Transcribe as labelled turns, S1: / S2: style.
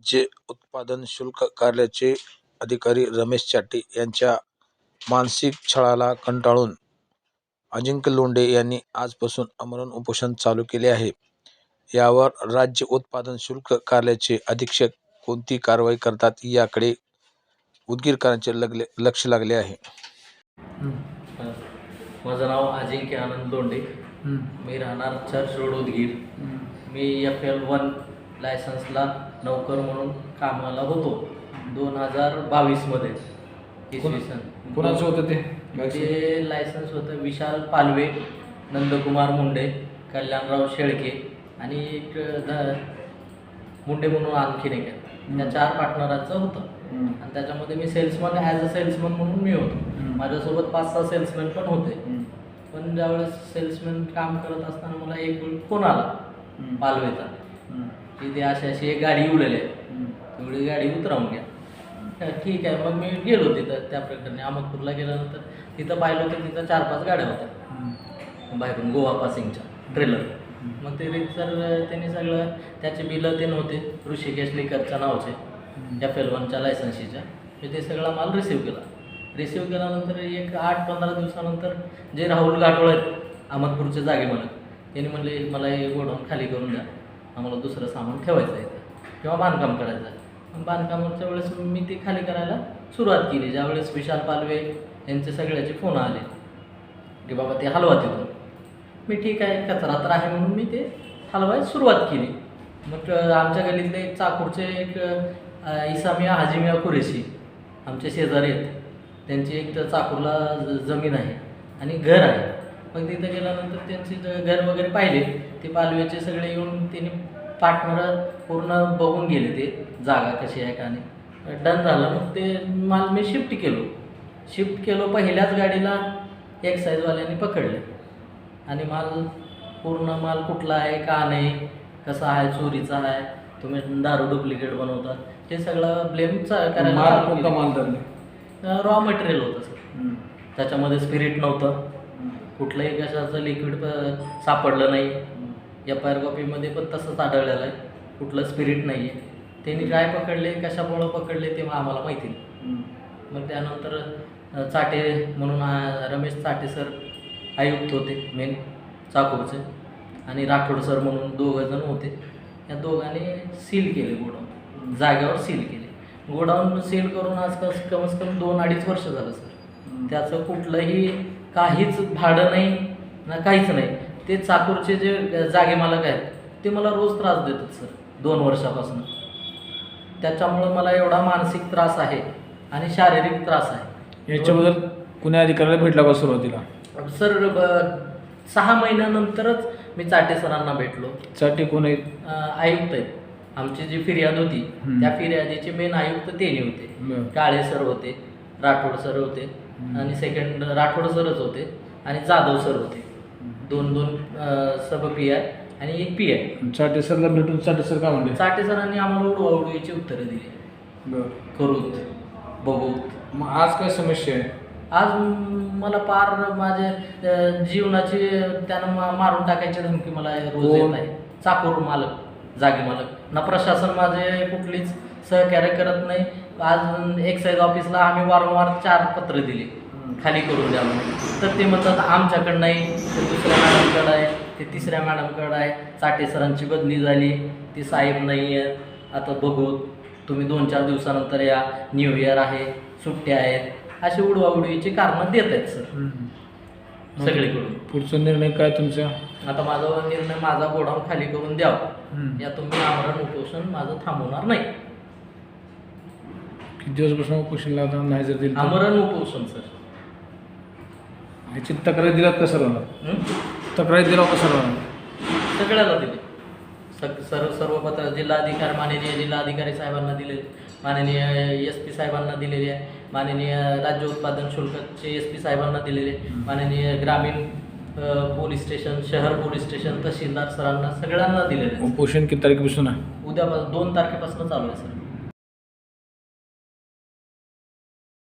S1: राज्य उत्पादन शुल्क कार्यालयाचे अधिकारी रमेश चाटे यांच्या मानसिक छळाला कंटाळून अजिंक्य लोंढे यांनी आजपासून आमरण उपोषण चालू केले आहे. यावर राज्य उत्पादन शुल्क कार्यालयाचे अधीक्षक कोणती कारवाई करतात याकडे उदगीरकरांचे लगले लक्ष लागले आहे.
S2: माझं नाव अजिंक्य आनंद लोंढे. मी राहणार चर्च रोड उदगीर. मी एफ एल वन लायसन्सला नौकर म्हणून कामाला होतो. दोन हजार बावीसमध्ये इसवी सन.
S3: कोणाचं होतं ते?
S2: ते लायसन्स होतं विशाल पालवे नंदकुमार मुंडे कल्याणराव शेळके आणि एक ध- मुंडे म्हणून आणखीन एक आहे या चार पार्टनरांचं होतं. आणि त्याच्यामध्ये मी सेल्समन ॲज अ सेल्समन म्हणून मी होतो. माझ्यासोबत पाच सहा सेल्समॅन पण होते. पण ज्यावेळेस सेल्समॅन काम करत असताना मला एक फोन आला. पालवेचा. की ते अशी अशी एक गाडी उडलेली आहे. तेवढी गाडी उतरावून घ्या. ठीक आहे मग मी गेलो तिथं त्या प्रकरणी. अहमदपूरला गेल्यानंतर तिथं पाहिलं तर तिथं चार पाच गाड्या होत्या. बाहेरून गोवा पासिंगच्या ट्रेलर. मग ते सर त्यांनी सगळं त्याचे बिलं ते नव्हते. ऋषिकेश लिकरच्या नावाचे. एफ एल वनच्या लायसन्सीच्या मी ते सगळा माल रिसिव्ह केला. रिसिव्ह केल्यानंतर एक आठ पंधरा दिवसानंतर जे राहुल गाठोळ आहेत अहमदपूरचे जागे मालक त्यांनी म्हणले मला हे गोडाऊन खाली करून द्या. आम्हाला दुसरं सामान ठेवायचं आहे. किंवा बांधकाम करायचं आहे. पण बांधकामाच्या वेळेस मी ते खाली करायला सुरुवात केली. ज्यावेळेस विशाल पालवे यांचे सगळ्याचे फोन आले की बाबा ते हलवा तिथून. मी ठीक आहे कचरा तर आहे म्हणून मी ते हलवायला सुरुवात केली. मग आमच्या गलीतले एक चाकूरचे एक इसामिया हाजिमिया कुरेशी आमचे शेजारी आहेत. त्यांची एक तर चाकूरला ज- जमीन आहे आणि घर आहे. मग तिथं गेल्यानंतर त्यांचे घर वगैरे पाहिले ते पालव्याचे सगळे येऊन त्यांनी पार्टनर पूर्ण बघून गेले ते जागा कशी आहे का नाही. डन झालं. मग ते माल मी शिफ्ट केलो. शिफ्ट केलो पहिल्याच गाडीला एक्साईजवाल्यांनी पकडले. आणि माल पूर्ण माल कुठला आहे का नाही कसा आहे चोरीचा आहे तुम्ही दारू डुप्लिकेट बनवता ते सगळं ब्लेम करायला
S3: कोणता. माल धरले
S2: रॉ मटेरियल होतं सर. त्याच्यामध्ये स्पिरिट नव्हतं. कुठलंही कशाचं लिक्विड सापडलं नाही. एफ आय आर कॉपीमध्ये पण तसंच आढळलेलं आहे. कुठलं स्पिरिट नाही आहे त्यांनी काय पकडले कशामुळं पकडले ते आम्हाला माहिती नाही. मग त्यानंतर चाटे म्हणून रमेश चाटे सर आयुक्त होते मेन चाकूरचे. आणि राठोड सर म्हणून दोघं जण होते. या दोघांनी सील केले गोडाऊन. जागेवर सील केले. गोडाऊन सील करून आज कस कमीत कमी दोन अडीच वर्ष झालं सर. त्याचं कुठलंही काहीच भाडं नाही ना काहीच नाही. ते चाकूरचे जे जागे मालक आहेत ते मला रोज त्रास देतात सर. दोन वर्षापासून. त्याच्यामुळं मला एवढा मानसिक त्रास आहे आणि शारीरिक त्रास आहे.
S3: याच्याबद्दल कुण्या अधिकाऱ्याला भेटला का सुरुवातीला?
S2: सर सहा महिन्यानंतरच मी चाटे सरांना भेटलो.
S3: साठी कोण आहेत?
S2: आयुक्त आहेत. आमची जी फिर्याद होती. त्या फिर्यादीचे मेन आयुक्त तेनी होते. काळे सर होते राठोड सर होते आणि सेकंड राठोड सरच होते आणि जाधव सर होते. दोन दोन सब पी आय आणि एक पी आय
S3: चाटे सरला भेटून चाटे सर काय म्हणले?
S2: चाटे सरांनी आम्हाला उडवाउडवीची उत्तरं दिली. करूत बघूत.
S3: मग आज काय समस्या आहे?
S2: आज मला पार माझे जीवनाची त्यानं मारून टाकायची धमकी मला रोज? येत आहे चाकूर मालक जागे मालक. ना प्रशासन माझे कुठलीच सहकार्य करत नाही. आज एक्साईज ऑफिसला आम्ही वारंवार चार पत्र दिली. खाली करून द्या म्हणून. तर ते म्हणतात आमच्याकडं नाही ते दुसऱ्या मॅडमकडं आहे ते तिसऱ्या मॅडमकडं आहे. चाटे सरांची बदली झाली ती साहेब नाही आहे आता बघू तुम्ही दोन चार दिवसानंतर या न्यू इयर आहे सुट्ट्या आहेत. अशी उडवाउडवीची कारणं देत आहेत सर. सगळीकडून.
S3: पुढचा निर्णय काय तुमचा?
S2: आता माझा निर्णय माझा गोडाऊन खाली करून द्यावा. या तुम्ही आमरण उपोषण माझं थांबवणार नाही.
S3: किती दिवसपासून उपोषण लावता नाही जर?
S2: आमरण उपोषण सर.
S3: ह्याची तक्रार दिलात का सर्वांना? तक्रार दिला का सर्वांना?
S2: सगळ्याला दिले. सग सर्व सर्व पत्र जिल्हाधिकारी माननीय जिल्हाधिकारी साहेबांना दिले. माननीय एस पी साहेबांना दिलेले आहे. माननीय राज्य उत्पादन शुल्कचे एस पी साहेबांना दिलेले माननीय ग्रामीण अ, पोलीस स्टेशन शहर पोलीस स्टेशन तहसीलदार सरांना सगळ्यांना दिलेले आहे.
S3: उपोषण किती तारखेपासून आहे?
S2: उद्यापासून दोन तारखेपासून चालू आहे सर.